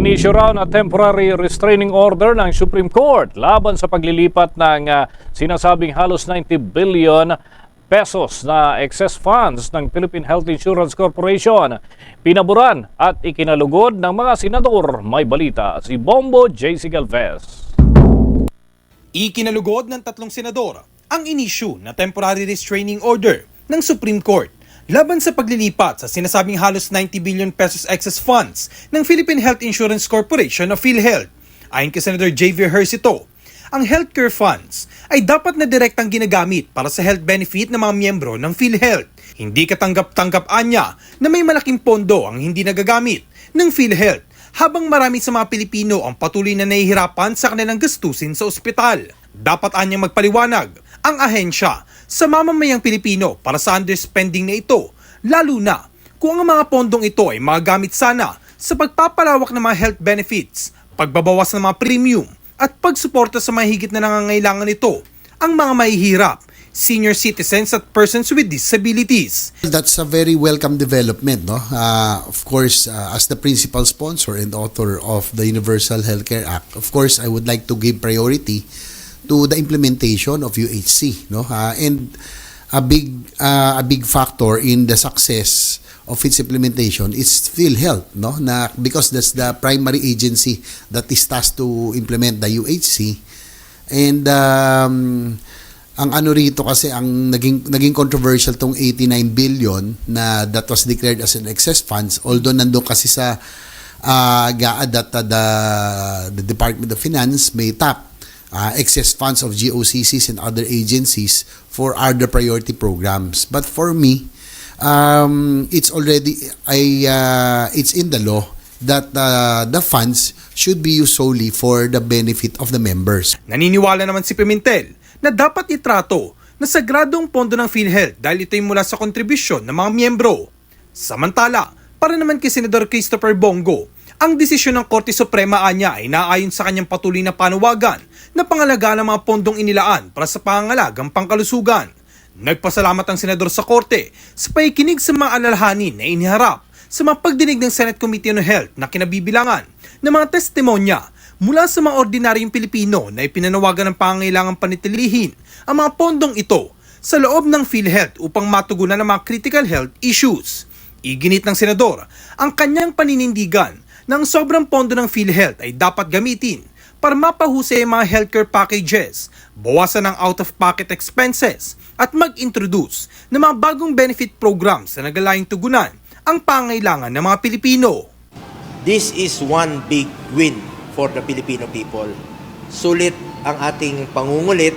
Inisyo raw na temporary restraining order ng Supreme Court laban sa paglilipat ng ah, sinasabing halos 90 billion pesos na excess funds ng Philippine Health Insurance Corporation. Pinaburan at ikinalugod ng mga senador. May balita si Bombo J.C. Galvez. Ikinalugod ng tatlong senador ang inisyu na temporary restraining order ng Supreme Court laban sa paglilipat sa sinasabing halos 90 billion pesos excess funds ng Philippine Health Insurance Corporation o PhilHealth. Ayon kay Senator Javier Hersito, ang healthcare funds ay dapat na direktang ginagamit para sa health benefit ng mga miyembro ng PhilHealth. Hindi katanggap-tanggap anya na may malaking pondo ang hindi nagagamit ng PhilHealth habang marami sa mga Pilipino ang patuloy na nahihirapan sa kanilang gastusin sa ospital. Dapat anyang magpaliwanag ang ahensya sa mamamayang Pilipino para sa underspending na ito, lalo na kung ang mga pondong ito ay magagamit sana sa pagpapalawak ng mga health benefits, pagbabawas ng mga premium, at pagsuporta sa mahigit na nangangailangan nito, ang mga mahihirap, senior citizens at persons with disabilities. That's a very welcome development, no? Uh, of course, uh, as the principal sponsor and author of the Universal Healthcare Act, of course, I would like to give priority to the implementation of UHC, no? Uh, and a big uh, a big factor in the success of its implementation is PhilHealth, no? Na because that's the primary agency that is tasked to implement the UHC. And um, ang ano rito kasi ang naging naging controversial tong 89 billion na that was declared as an excess funds although nandoon kasi sa uh, GAA that uh, the the Department of Finance may tap uh, excess funds of GOCCs and other agencies for other priority programs but for me um, it's already I uh, it's in the law that uh, the funds should be used solely for the benefit of the members Naniniwala naman si Pimentel na dapat itrato na sagradong pondo ng PhilHealth dahil ito'y mula sa kontribusyon ng mga miyembro. Samantala, para naman kay Senador Christopher Bongo, ang desisyon ng Korte Suprema anya ay naayon sa kanyang patuloy na panawagan na pangalagaan ng mga pondong inilaan para sa pangangalagang pangkalusugan. Nagpasalamat ang senador sa Korte sa paikinig sa mga alalahanin na iniharap sa mga pagdinig ng Senate Committee on Health na kinabibilangan ng mga testimonya mula sa mga ordinaryong Pilipino na ipinanawagan ng pangangailangan panitilihin ang mga pondong ito sa loob ng PhilHealth upang matugunan ang mga critical health issues. Iginit ng senador ang kanyang paninindigan ang sobrang pondo ng PhilHealth ay dapat gamitin para mapahusay ang mga healthcare packages, bawasan ang out-of-pocket expenses, at mag-introduce ng mga bagong benefit programs na nagalayang tugunan ang pangailangan ng mga Pilipino. This is one big win for the Filipino people. Sulit ang ating pangungulit.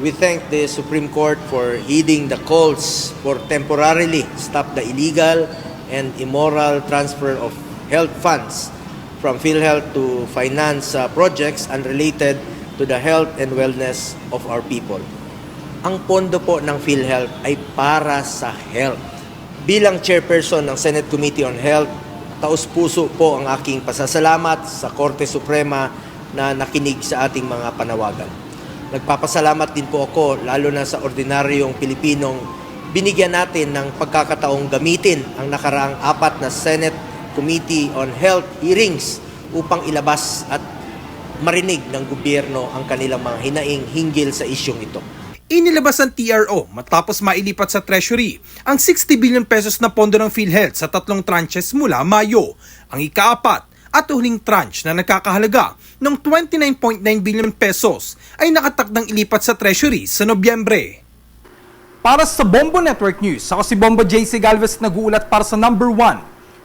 We thank the Supreme Court for heeding the calls for temporarily stop the illegal and immoral transfer of health funds from PhilHealth to finance uh, projects unrelated to the health and wellness of our people. Ang pondo po ng PhilHealth ay para sa health. Bilang chairperson ng Senate Committee on Health, taus-puso po ang aking pasasalamat sa Korte Suprema na nakinig sa ating mga panawagan. Nagpapasalamat din po ako lalo na sa ordinaryong Pilipinong binigyan natin ng pagkakataong gamitin ang nakaraang apat na Senate Committee on Health hearings upang ilabas at marinig ng gobyerno ang kanilang mga hinaing hinggil sa isyong ito. Inilabas ang TRO matapos mailipat sa Treasury ang 60 billion pesos na pondo ng PhilHealth sa tatlong tranches mula Mayo. Ang ikaapat at huling tranche na nagkakahalaga ng 29.9 billion pesos ay nakatakdang ilipat sa Treasury sa Nobyembre. Para sa Bombo Network News, ako si Bombo JC Galvez nag-uulat para sa number one